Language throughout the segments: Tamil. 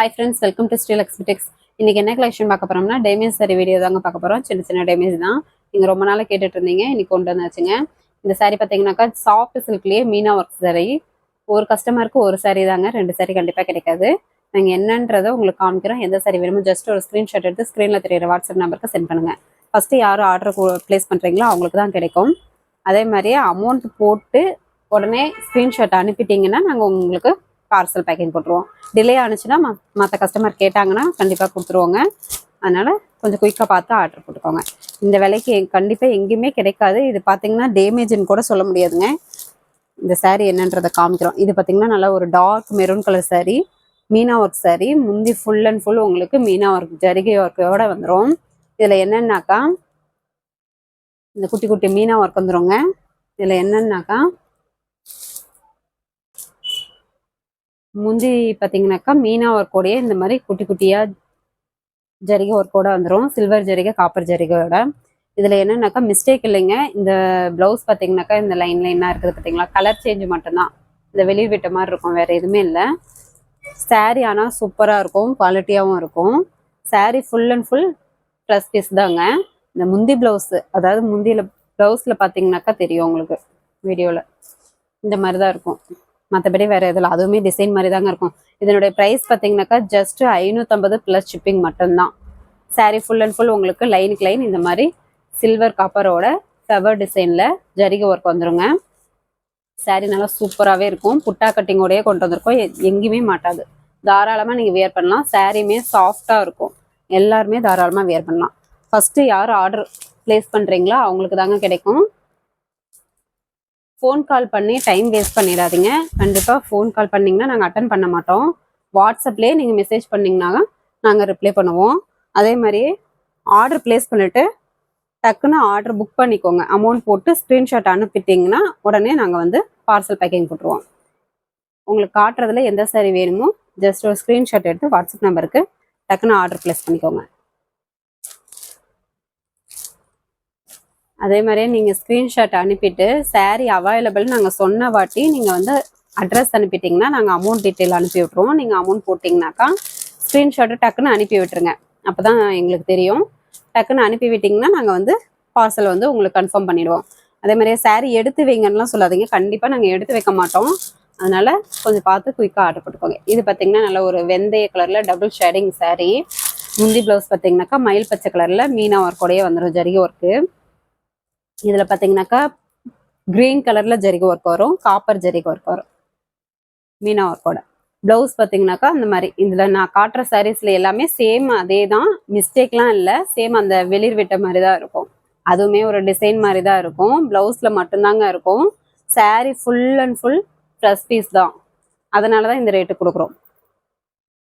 Hi friends welcome to Sri எக்ஸ்பிடெக்ஸ் இன்றைக்கி என்ன கலெக்ஷன் பார்க்க போகிறோம்னா டேமேஜ் சாரி வீடியோ தாங்க பார்க்க போகிறோம் சின்ன சின்ன டேமேஜ் தான். நீங்கள் ரொம்ப நாளாக கேட்டுட்டு இருந்தீங்க இன்றைக்கி கொண்டு வந்தாச்சுங்க. இந்த சாரி பார்த்தீங்கன்னாக்கா சாஃப்ட் சில்க்லேயே மீனா ஒர்க் சாரி ஒரு கஸ்டமருக்கு ஒரு சாரி தாங்க. ரெண்டு சாரி கண்டிப்பாக கிடைக்காது. நாங்கள் என்னன்றதை உங்களுக்கு காமிக்கிறோம். எந்த சாரி வேணுமோ ஜஸ்ட் ஒரு ஸ்க்ரீன்ஷாட் எடுத்து ஸ்க்ரீனில் தெரியுற வாட்ஸ்அப் நம்பருக்கு சென்ட் பண்ணுங்கள் ஃபஸ்ட்டு யாரும் ஆர்டர் ப்ளேஸ் பண்ணுறீங்களோ அவங்களுக்கு தான் கிடைக்கும். அதே மாதிரியே அமௌண்ட் போட்டு உடனே ஸ்க்ரீன்ஷாட் அனுப்பிட்டீங்கன்னா நாங்கள் உங்களுக்கு பார்சல் பேக்கிங் போட்டுருவோம். டிலே ஆனிச்சுன்னா மற்ற கஸ்டமர் கேட்டாங்கன்னா கண்டிப்பாக கொடுத்துருவோங்க. அதனால் கொஞ்சம் குயிக்காக பார்த்து ஆர்டர் போட்டுக்கோங்க. இந்த விலைக்கு கண்டிப்பாக எங்கேயுமே கிடைக்காது. இது பார்த்தீங்கன்னா டேமேஜ்னு கூட சொல்ல முடியாதுங்க. இந்த சாரீ என்னன்றதை காமிக்கிறோம். இது பார்த்தீங்கன்னா நல்லா ஒரு dark maroon colour sari meena work sari முந்தி ஃபுல் அண்ட் ஃபுல் உங்களுக்கு மீனா ஒர்க் ஜரிகை ஒர்க்கோட வந்துடும் இதில் என்னன்னாக்கா இந்த குட்டி குட்டி மீனா ஒர்க் வந்துருங்க. இதில் என்னன்னாக்கா முந்தி பார்த்தீங்கன்னாக்கா மீனா ஒர்க்கோடைய இந்த மாதிரி குட்டி குட்டியாக ஜரிகை ஒர்க்கோட வந்துடும் சில்வர் ஜரிகை காப்பர் ஜரிகையோட. இதில் என்னன்னாக்கா மிஸ்டேக் இல்லைங்க. இந்த ப்ளவுஸ் பார்த்தீங்கன்னாக்கா இந்த லைன் லைனாக இருக்குது பார்த்தீங்களா கலர் சேஞ்ச் மட்டும்தான். இந்த வெளியே விட்ட மாதிரி இருக்கும் வேறு எதுவுமே இல்லை. Saree ஆனால் சூப்பராக இருக்கும் குவாலிட்டியாகவும் இருக்கும். Saree full and full dress piece தாங்க. இந்த முந்தி ப்ளவுஸு அதாவது முந்தியில் ப்ளவுஸில் பார்த்தீங்கன்னாக்கா தெரியும் உங்களுக்கு வீடியோவில் இந்த மாதிரி தான் இருக்கும். மற்றபடி வேறு இதில் அதுவுமே டிசைன் மாதிரி தாங்க இருக்கும். இதனுடைய ப்ரைஸ் பார்த்தீங்கன்னாக்கா ஜஸ்ட் ஐநூற்றம்பது ப்ளஸ் ஷிப்பிங் மட்டும்தான். சாரீ ஃபுல் அண்ட் ஃபுல் உங்களுக்கு லைனுக்கு லைன் இந்த மாதிரி சில்வர் காப்பரோட ஃப்ளவர் டிசைனில் ஜரிகை ஒர்க் வந்துருங்க. சாரீ நல்லா சூப்பராகவே இருக்கும். புட்டா கட்டிங்கோடயே கொண்டு வந்திருக்கோம். எங்கேயுமே மாட்டாது. தாராளமாக நீங்கள் வியர் பண்ணலாம். சாரியுமே சாஃப்டாக இருக்கும். எல்லாருமே தாராளமாக வியர் பண்ணலாம். ஃபஸ்ட்டு யார் ஆர்டர் ப்ளேஸ் பண்ணுறீங்களோ அவங்களுக்கு தாங்க கிடைக்கும். ஃபோன் கால் பண்ணி டைம் வேஸ்ட் பண்ணிடாதீங்க. கண்டிப்பாக ஃபோன் கால் பண்ணிங்கன்னா நாங்கள் அட்டன் பண்ண மாட்டோம். வாட்ஸ்அப்லேயே நீங்கள் மெசேஜ் பண்ணிங்கன்னா நாங்கள் ரிப்ளை பண்ணுவோம். அதே மாதிரி ஆர்டர் ப்ளேஸ் பண்ணிவிட்டு டக்குன்னு ஆர்டர் புக் பண்ணிக்கோங்க. அமௌண்ட் போட்டு ஸ்க்ரீன்ஷாட் அனுப்பிட்டீங்கன்னா உடனே நாங்கள் வந்து பார்சல் பேக்கிங் போட்டுருவோம். உங்களுக்கு காட்டுறதுல எந்த சாரி வேணுமோ ஜஸ்ட் ஒரு ஸ்க்ரீன்ஷாட் எடுத்து வாட்ஸ்அப் நம்பருக்கு டக்குன்னு ஆர்டர் ப்ளேஸ் பண்ணிக்கோங்க. அதே மாதிரியே நீங்கள் ஸ்க்ரீன்ஷாட் அனுப்பிட்டு saree அவைலபிள் நாங்கள் சொன்ன வாட்டி நீங்கள் வந்து அட்ரஸ் அனுப்பிட்டீங்கன்னா நாங்கள் அமௌண்ட் டீட்டெயில் அனுப்பி விட்ருவோம் நீங்கள் அமௌண்ட் போட்டிங்கனாக்கா ஸ்க்ரீன்ஷாட்டு டக்குன்னு அனுப்பி விட்டுருங்க. அப்போ தான் எங்களுக்கு தெரியும். டக்குன்னு அனுப்பி விட்டிங்கன்னா நாங்கள் வந்து பார்சல் வந்து உங்களுக்கு கன்ஃபார்ம் பண்ணிவிடுவோம் அதே மாதிரியே saree எடுத்து வைங்கன்னுலாம் சொல்லாதீங்க. கண்டிப்பாக நாங்கள் எடுத்து வைக்க மாட்டோம். அதனால் கொஞ்சம் பார்த்து குயிக்காக ஆர்டர் போட்டுக்கோங்க. இது பார்த்தீங்கன்னா நல்ல ஒரு வெந்தய கலரில் டபுள் ஷேடிங் saree. முந்தி ப்ளவுஸ் பார்த்தீங்கன்னாக்கா மயில் பச்சை கலரில் மீனா ஒர்க்கோடையே வந்துடும் ஜரிகை ஒர்க்கு இதில் பார்த்தீங்கன்னாக்கா க்ரீன் கலரில் ஜரிகை ஒர்க் வரும் காப்பர் ஜரிகை ஒர்க் வரும். மீனா ஒர்க்கோட ப்ளவுஸ் பார்த்தீங்கன்னாக்கா அந்த மாதிரி இதில் நான் காட்டுற சாரீஸில் எல்லாமே சேம் அதே தான் மிஸ்டேக்லாம் இல்லை சேம் அந்த வெளிர் விட்ட மாதிரி தான் இருக்கும். அதுவுமே ஒரு டிசைன் மாதிரி தான் இருக்கும் ப்ளவுஸில் மட்டும்தாங்க இருக்கும். Sari full and full plus piece தான். அதனால தான் இந்த ரேட்டு கொடுக்குறோம்.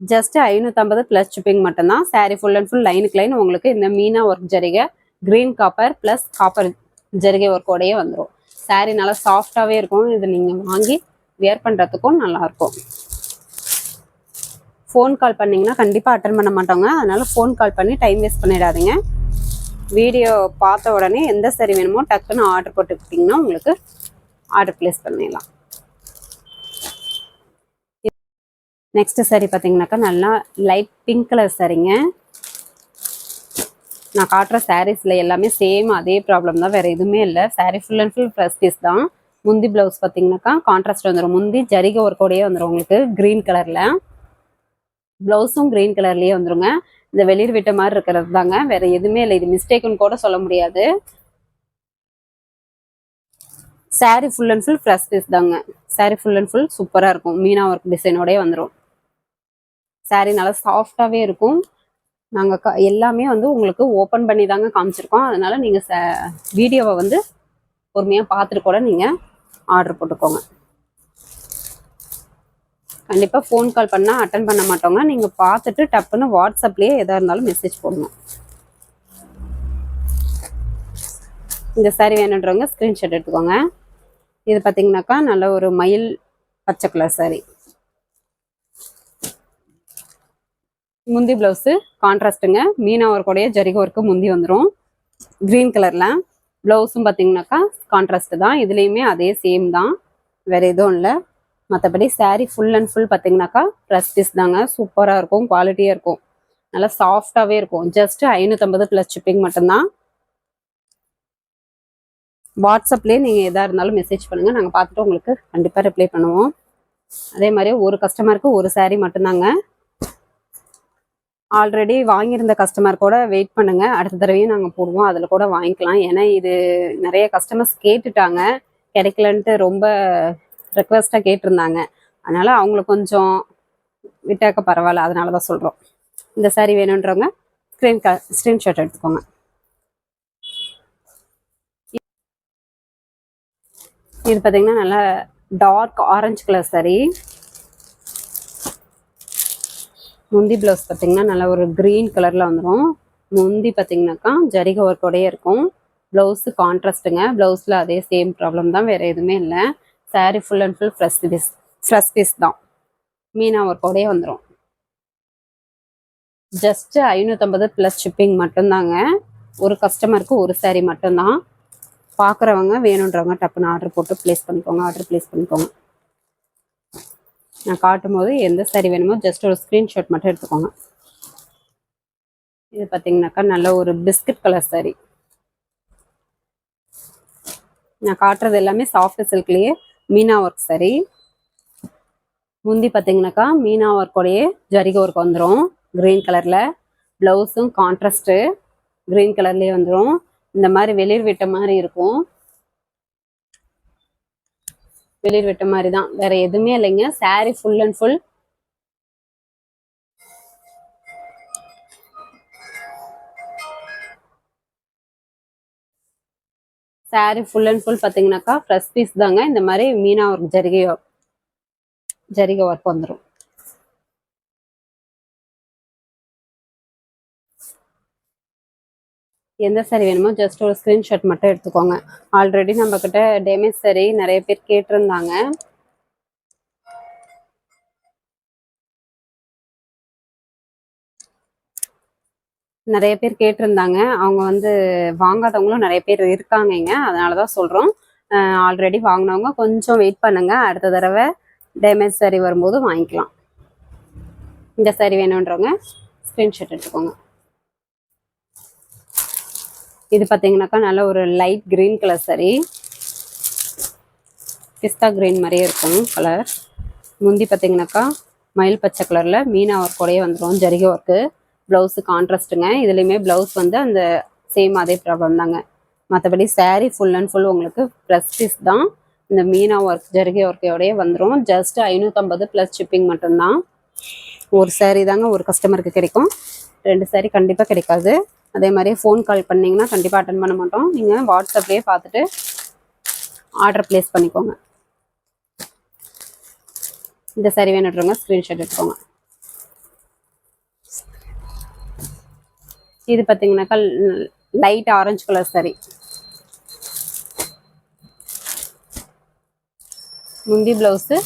ஜஸ்ட் ஐநூற்றம்பது ப்ளஸ் ஷிப்பிங் மட்டும்தான். சாரீ ஃபுல் அண்ட் ஃபுல் லைனுக்கு லைன் உங்களுக்கு இந்த மீனா ஒர்க் ஜரிகை க்ரீன் காப்பர் ப்ளஸ் காப்பர் ஜரிகை ஒர்க்கோடையே வந்துடும் saree நல்லா சாஃப்டாகவே இருக்கும். இது நீங்கள் வாங்கி வியர் பண்ணுறதுக்கும் நல்லாயிருக்கும் ஃபோன் கால் பண்ணிங்கன்னா கண்டிப்பாக அட்டன் பண்ண மாட்டோங்க. அதனால் ஃபோன் கால் பண்ணி டைம் வேஸ்ட் பண்ணிடாதீங்க. வீடியோ பார்த்த உடனே எந்த சரி வேணுமோ டக்குன்னு ஆர்டர் போட்டுக்கிட்டிங்கன்னா உங்களுக்கு ஆர்டர் ப்ளேஸ் பண்ணிடலாம். நெக்ஸ்ட் சரி பார்த்தீங்கன்னாக்கா நல்லா லைட் பிங்க் கலர் சரிங்க நான் காட்டுற சாரீஸில் எல்லாமே சேம் அதே ப்ராப்ளம் தான். வேறு எதுவுமே இல்லை. Sari full and full plus piece தான். முந்தி ப்ளவுஸ் பார்த்தீங்கன்னாக்கா கான்ட்ராஸ்ட் வந்துடும் முந்தி ஜரிகை ஒர்க்கோடயே வந்துடும் உங்களுக்கு க்ரீன் கலரில் ப்ளவுஸும் க்ரீன் கலர்லேயே வந்துடுங்க இந்த வெளிர் விட்ட மாதிரி இருக்கிறது தாங்க. வேறு எதுவுமே இல்லை. இது மிஸ்டேக்குன்னு கூட சொல்ல முடியாது. saree full and full fresh piece தாங்க. saree ஃபுல் அண்ட் ஃபுல் சூப்பராக இருக்கும். மீனா ஒர்க் டிசைனோடயே வந்துடும் saree நல்லா சாஃப்டாகவே இருக்கும். நாங்கள் க எல்லாமே வந்து உங்களுக்கு ஓப்பன் பண்ணி தாங்க காமிச்சிருக்கோம். அதனால நீங்கள் ச வீடியோவை வந்து பொறுமையாக பார்த்துட்டு கூட நீங்கள் ஆர்டர் போட்டுக்கோங்க. கண்டிப்பாக ஃபோன் கால் பண்ணால் அட்டன் பண்ண மாட்டோங்க. நீங்கள் பார்த்துட்டு டப்புன்னு வாட்ஸ்அப்லேயே எதாக இருந்தாலும் மெசேஜ் போடணும். இந்த சாரி வேணுன்றவங்க ஸ்க்ரீன்ஷாட் எடுத்துக்கோங்க. இது பார்த்தீங்கன்னாக்கா நல்ல ஒரு மயில் பச்சை கலர் சாரி முந்தி ப்ளவுஸு கான்ட்ராஸ்ட்டுங்க மீனா ஒர்க்கோடைய ஜரிகை ஒர்க்கு முந்தி வந்துடும் க்ரீன் கலரில் ப்ளவுஸும் பார்த்தீங்கன்னாக்கா கான்ட்ராஸ்ட் தான். இதுலேயுமே அதே சேம் தான். வேறு எதுவும் இல்லை. மற்றபடி சாரீ ஃபுல் அண்ட் ஃபுல் பார்த்தீங்கன்னாக்கா ப்ளஸ் பீஸ் தாங்க. சூப்பராக இருக்கும். குவாலிட்டியாக இருக்கும். நல்லா சாஃப்டாகவே இருக்கும். ஜஸ்ட் ஐநூற்றம்பது ப்ளஸ் ஷிப்பிங் மட்டும்தான். வாட்ஸ்அப்லேயே நீங்கள் எதாக இருந்தாலும் மெசேஜ் பண்ணுங்கள் நாங்கள் பார்த்துட்டு உங்களுக்கு கண்டிப்பாக ரிப்ளை பண்ணுவோம். அதே மாதிரி ஒரு கஸ்டமருக்கு ஒரு சாரீ மட்டும்தாங்க. ஆல்ரெடி வாங்கியிருந்த கஸ்டமர் கூட வெயிட் பண்ணுங்க. அடுத்த தடவையும் நாங்கள் போடுவோம். அதில் கூட வாங்கிக்கலாம். ஏன்னா இது நிறைய கஸ்டமர்ஸ் கேட்டுட்டாங்க. கிடைக்கலன்ட்டு ரொம்ப ரெக்வஸ்ட்டாக கேட்டிருந்தாங்க. அதனால் அவங்களுக்கு கொஞ்சம் விட்டாக்க பரவாயில்ல. அதனால தான் சொல்கிறோம் இந்த சாரீ வேணுன்றவங்க ஸ்க்ரீன் க ஸ்க்ரீன்ஷாட் எடுத்துக்கோங்க. இது பார்த்தீங்கன்னா நல்லா டார்க் ஆரஞ்சு கலர் சாரீ முந்தி ப்ளவுஸ் பார்த்தீங்கன்னா நல்லா ஒரு க்ரீன் கலரில் வந்துடும் முந்தி பார்த்தீங்கன்னாக்கா ஜரிக ஒர்க்கோடயே இருக்கும். ப்ளவுஸு கான்ட்ராஸ்ட்டுங்க ப்ளவுஸில் அதே சேம் ப்ராப்ளம் தான். வேறு எதுவுமே இல்லை. Sari full and full fresh piece fresh piece தான். மீனா ஒர்க்கோடயே வந்துடும் ஜஸ்ட் ஐநூற்றம்பது ப்ளஸ் ஷிப்பிங் மட்டும்தாங்க. ஒரு கஸ்டமருக்கு ஒரு சாரீ மட்டும்தான். பார்க்குறவங்க வேணுன்றவங்க டப்புன்னு ஆர்டர் போட்டு ப்ளேஸ் பண்ணிக்கோங்க. ஆர்டர் ப்ளேஸ் பண்ணிக்கோங்க. நான் காட்டும் போது எந்த சரி வேணுமோ ஜஸ்ட் ஒரு ஸ்க்ரீன்ஷாட் மட்டும் எடுத்துக்கோங்க. இது பார்த்தீங்கன்னாக்கா நல்ல ஒரு பிஸ்கட் கலர் சரி நான் காட்டுறது எல்லாமே சாஃப்ட் சில்க்லேயே மீனா ஒர்க் சரி முந்தி பார்த்தீங்கன்னாக்கா மீனா ஒர்க்கோடையே ஜரிக ஒர்க் வந்துடும் க்ரீன் கலரில் ப்ளவுஸும் கான்ட்ராஸ்ட்டு க்ரீன் கலர்லேயே வந்துடும் இந்த மாதிரி வெளிர் விட்ட மாதிரி இருக்கும். வெளிர் விட்ட மாதிரி தான் வேற எதுவுமே இல்லைங்க. Sari full and full sari full and full பார்த்தீங்கன்னாக்கா ஃப்ரெஷ் பீஸ் தாங்க. இந்த மாதிரி மீனா ஒர்க் ஜரிகை ஜரிகை ஒர்க் வந்துடும் எந்த சாரி வேணுமோ ஜஸ்ட் ஒரு ஸ்க்ரீன்ஷாட் மட்டும் எடுத்துக்கோங்க. ஆல்ரெடி நம்ம கிட்ட டேமேஜ் saree நிறைய பேர் கேட்டிருந்தாங்க. நிறைய பேர் கேட்டிருந்தாங்க. அவங்க வந்து வாங்காதவங்களும் நிறைய பேர் இருக்காங்கங்க அதனால தான் சொல்கிறோம் ஆல்ரெடி வாங்கினவங்க கொஞ்சம் வெயிட் பண்ணுங்க. அடுத்த தடவை டேமேஜ் saree வரும்போது வாங்கிக்கலாம். இந்த saree வேணுன்றவங்க ஸ்க்ரீன்ஷாட் எடுத்துக்கோங்க. இது பார்த்தீங்கன்னாக்கா நல்ல ஒரு லைட் கிரீன் கலர் சரி பிஸ்தா கிரீன் மாதிரியே இருக்கும் கலர் முந்தி பார்த்தீங்கன்னாக்கா மயில் பச்சை கலரில் மீனா ஒர்க்கோடையே வந்துடும் ஜரிகை ஒர்க்கு ப்ளவுஸு கான்ட்ராஸ்ட்டுங்க இதுலேயுமே ப்ளவுஸ் வந்து அந்த சேம் அதே ப்ராப்ளம் தாங்க. மற்றபடி saree ஃபுல் அண்ட் ஃபுல் உங்களுக்கு ப்ளஸ் பீஸ் தான். இந்த மீனா ஒர்க் ஜரிகை ஒர்க்கையோடய வந்துடும் ஜஸ்ட் ஐநூற்றம்பது ப்ளஸ் ஷிப்பிங் மட்டும்தான். ஒரு saree தாங்க ஒரு கஸ்டமருக்கு கிடைக்கும். ரெண்டு saree கண்டிப்பாக கிடைக்காது. அதே மாதிரி ஃபோன் கால் பண்ணிங்கன்னா கண்டிப்பாக அட்டன் பண்ண மாட்டோம். நீங்கள் வாட்ஸ்அப்லேயே பார்த்துட்டு ஆர்டர் ப்ளேஸ் பண்ணிக்கோங்க. இந்த சரி வேணுன்றவங்க ஸ்க்ரீன்ஷாட் எடுத்துக்கோங்க. இது பார்த்தீங்கன்னாக்கா லைட் ஆரஞ்சு கலர் சரி முந்தி ப்ளவுஸு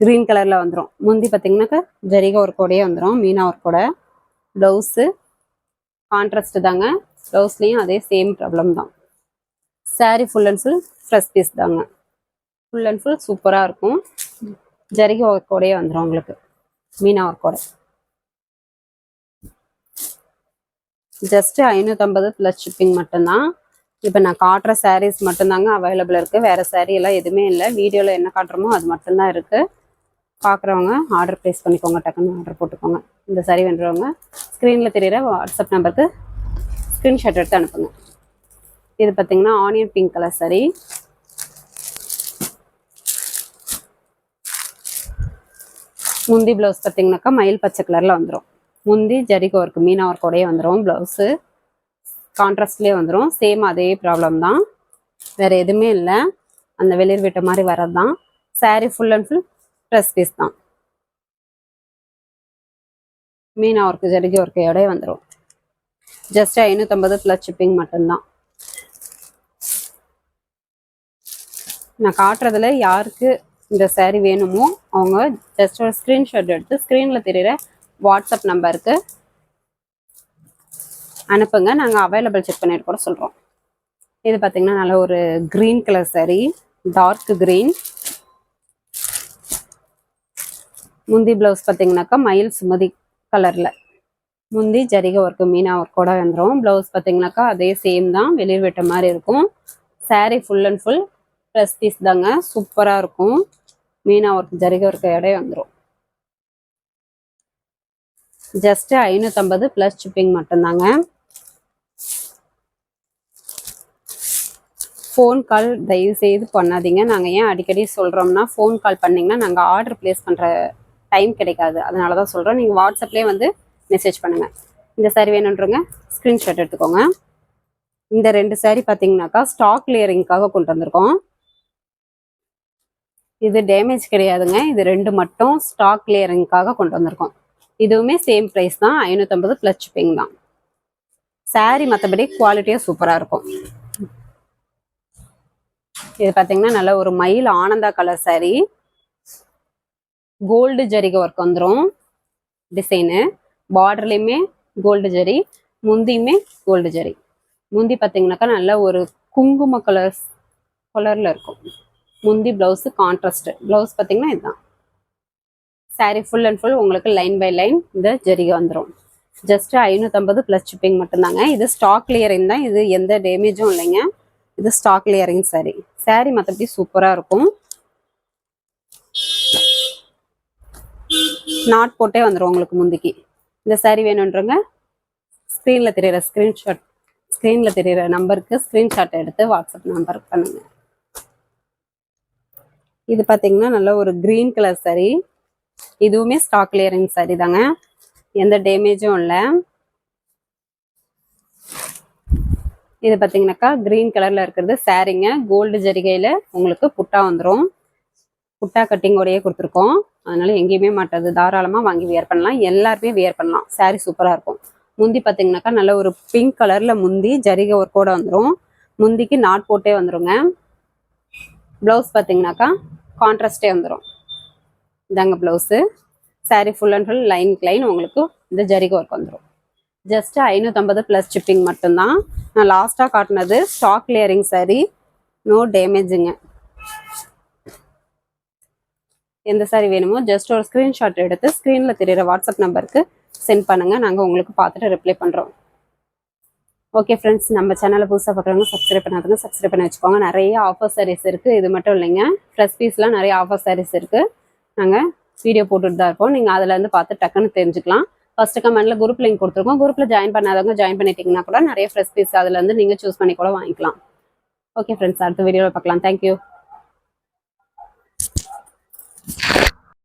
க்ரீன் கலரில் வந்துடும் முந்தி பார்த்தீங்கன்னாக்கா ஜரிகா ஒரு கூடையே வந்துடும் மீனா ஒரு ஒர்க்கோட ப்ளவுஸு கான்ட்ராஸ்ட் தாங்க. ப்ளவுஸ்லேயும் அதே சேம் ப்ராப்ளம் தான். Saree full and full fresh piece தாங்க. ஃபுல் அண்ட் ஃபுல் சூப்பராக இருக்கும். ஜரிகை ஒர்க்கோடையே வந்துடும் உங்களுக்கு. மீனா ஒர்க்கோட ஜஸ்ட் ஐநூற்றம்பது ப்ளஸ் ஷிப்பிங் மட்டும்தான். இப்போ நான் காட்டுற சாரீஸ் மட்டும்தாங்க அவைலபிள் இருக்குது வேறு சாரீ எல்லாம் எதுவுமே இல்லை. வீடியோவில் என்ன காட்டுறோமோ அது மட்டும்தான் இருக்குது பார்க்குறவங்க ஆர்டர் ப்ளேஸ் பண்ணிக்கோங்க டக்குன்னு ஆர்டர் போட்டுக்கோங்க. இந்த சரி வென்றவங்க ஸ்க்ரீனில் தெரியிற வாட்ஸ்அப் நம்பருக்கு ஸ்க்ரீன்ஷாட் எடுத்து அனுப்புங்க. இது பார்த்தீங்கன்னா ஆனியன் பிங்க் கலர் சரி முந்தி ப்ளவுஸ் பார்த்தீங்கன்னாக்கா மயில் பச்சை கலரில் வந்துடும் முந்தி ஜரிகோ ஒர்க்கு மீனா ஒர்க்கோடையே வந்துடும் ப்ளவுஸு கான்ட்ராஸ்ட்லேயே வந்துடும் சேம் அதே ப்ராப்ளம் தான். வேறு எதுவுமே இல்லை. அந்த வெளிர் விட்ட மாதிரி வர்றது தான் sari full and full dress piece தான். மீனா ஒர்க்கு ஜரிகை ஒர்க்கையோடய வந்துடும் ஜஸ்ட் ஐநூற்றம்பது ப்ளஸ் ஷிப்பிங் மட்டும்தான். நான் காட்டுறதுல யாருக்கு இந்த சேரீ வேணுமோ அவங்க ஜஸ்ட் ஒரு ஸ்க்ரீன்ஷாட் எடுத்து ஸ்க்ரீனில் தெரிகிற வாட்ஸ்அப் நம்பருக்கு அனுப்புங்க. நாங்கள் அவைலபிள் செக் பண்ணிட்டு கூட சொல்கிறோம் இது பார்த்தீங்கன்னா நல்ல ஒரு green colour sari dark green முந்தி ப்ளவுஸ் பார்த்தீங்கன்னாக்கா மயில் சுமதி கலரில் முந்தி ஜரிகை ஒர்க்கு மீனா ஒர்க்கோட வந்துடும் ப்ளவுஸ் பார்த்தீங்கன்னாக்கா அதே சேம் தான். வெளியில் விட்ட மாதிரி இருக்கும். Sari full and full fresh piece தாங்க. சூப்பராக இருக்கும். மீனா ஒர்க் ஜரிகை ஒர்க்கு இடையே வந்துடும் ஜஸ்ட் ஐநூற்றம்பது ப்ளஸ் ஷிப்பிங் மட்டும்தாங்க. ஃபோன் கால் தயவு செய்து பண்ணாதீங்க. நாங்கள் ஏன் அடிக்கடி சொல்கிறோம்னா ஃபோன் கால் பண்ணிங்கன்னா நாங்கள் ஆர்டர் ப்ளேஸ் பண்ணுற டைம் கிடைக்காது. அதனால தான் சொல்கிறோம் நீங்கள் வாட்ஸ்அப்லேயே வந்து மெசேஜ் பண்ணுங்கள் இந்த சாரி வேணுன்றவங்க ஸ்க்ரீன்ஷாட் எடுத்துக்கோங்க. இந்த ரெண்டு சாரி பார்த்தீங்கன்னாக்கா ஸ்டாக் லேயரிங்க்காக கொண்டு வந்திருக்கோம். இது டேமேஜ் கிடையாதுங்க. இது ரெண்டு மட்டும் ஸ்டாக் கிளியரிங்காக கொண்டு வந்திருக்கோம். இதுவுமே சேம் ப்ரைஸ் தான். ஐநூற்றம்பது ப்ளஸ் ஷிப்பிங் தான். saree மற்றபடி குவாலிட்டியாக சூப்பராக இருக்கும். இது பார்த்தீங்கன்னா நல்ல ஒரு மயில் ஆனந்தா கலர் சாரீ கோல்டு ஜரிகை ஒர்க் வந்துடும் டிசைனு பார்டர்லேயுமே கோல்டு ஜரி முந்தியுமே கோல்டு ஜரி. முந்தி பார்த்தீங்கன்னாக்கா நல்ல ஒரு குங்கும கலர்ஸ் கலரில் இருக்கும். முந்தி ப்ளவுஸு கான்ட்ராஸ்ட் ப்ளவுஸ் பார்த்தீங்கன்னா இதுதான் saree ஃபுல் அண்ட் ஃபுல் உங்களுக்கு லைன் பை லைன் இந்த ஜரிகை வந்துடும் ஜஸ்ட் ஐநூற்றம்பது ப்ளஸ் ஷிப்பிங் மட்டும்தாங்க. இது ஸ்டாக் கிளியரிங் தான். இது எந்த டேமேஜும் இல்லைங்க. இது ஸ்டாக் கிளியரிங் saree. Saree மற்றபடி சூப்பராக இருக்கும். நாட் போட்டே வந்துடும் உங்களுக்கு முந்திக்கு. இந்த saree வேணுன்றவங்க ஸ்க்ரீனில் தெரியுற ஸ்க்ரீன்ஷாட் ஸ்க்ரீனில் தெரியுற நம்பருக்கு ஸ்க்ரீன்ஷாட் எடுத்து வாட்ஸ்அப் நம்பர் பண்ணுங்க. இது பார்த்தீங்கன்னா நல்ல ஒரு க்ரீன் கலர் சாரீ இதுவுமே ஸ்டாக் கிளியரிங் saree தாங்க. எந்த டேமேஜும் இல்லை. இது பார்த்தீங்கன்னாக்கா க்ரீன் கலரில் இருக்கிறது சாரீங்க கோல்டு ஜரிகையில் உங்களுக்கு புட்டா வந்துடும் புட்டா கட்டிங்கோடையே கொடுத்துருக்கோம். அதனால எங்கேயுமே மாட்டாது. தாராளமாக வாங்கி வியர் பண்ணலாம். எல்லாருமே வியர் பண்ணலாம். சாரீ சூப்பராக இருக்கும். முந்தி பார்த்தீங்கன்னாக்கா நல்ல ஒரு பிங்க் கலரில் முந்தி ஜரிகை ஒர்க்கோட வந்துடும் முந்திக்கு நாட் போட்டே வந்துருங்க. ப்ளவுஸ் பார்த்தீங்கன்னாக்கா கான்ட்ராஸ்டே வந்துடும் இதாங்க blouse sari full and full line line உங்களுக்கு இந்த ஜரிகை ஒர்க் வந்துடும் ஜஸ்ட் ஐநூற்றம்பது ப்ளஸ் ஷிப்பிங் மட்டும்தான். நான் லாஸ்ட்டாக காட்டினது ஸ்டாக் கிளியரிங் சாரீ நோ டேமேஜுங்க எந்த சாரி வேணுமோ ஜஸ்ட் ஒரு ஸ்க்ரீன்ஷாட் எடுத்து ஸ்க்ரீனில் தெரியுற வாட்ஸ்அப் நம்பருக்கு சென்ட் பண்ணுங்கள் நாங்கள் உங்களுக்கு பார்த்துட்டு ரிப்ளை பண்ணுறோம் ஓகே ஃப்ரெண்ட்ஸ் நம்ம சேனலை புதுசாக பார்க்குறவங்க சப்ஸ்கிரைப் பண்ணாதுங்க சப்ஸ்கிரைப் பண்ணி வச்சுக்கோங்க. நிறைய ஆஃபர் சாரீஸ் இருக்குது இது மட்டும் இல்லைங்க. ஃப்ரெஷ் பீஸ்லாம் நிறைய ஆஃபர் சாரீஸ் இருக்குது நாங்கள் வீடியோ போட்டுட்டு தான் இருப்போம் நீங்கள் அதுலேருந்து பார்த்து டக்குன்னு தெரிஞ்சுக்கலாம். ஃபஸ்ட்டு கமெண்ட்ல குரூப் லிங்க் கொடுத்துருக்கோம். குரூப்பில் ஜாயின் பண்ணாதவங்க ஜாயின் பண்ணிட்டீங்கன்னா கூட நிறைய ஃப்ரெஷ் பீஸ் அதுலேருந்து நீங்கள் சூஸ் பண்ணி கூட வாங்கிக்கலாம். ஓகே ஃப்ரெண்ட்ஸ் அடுத்த வீடியோவில் பார்க்கலாம். தேங்க்யூ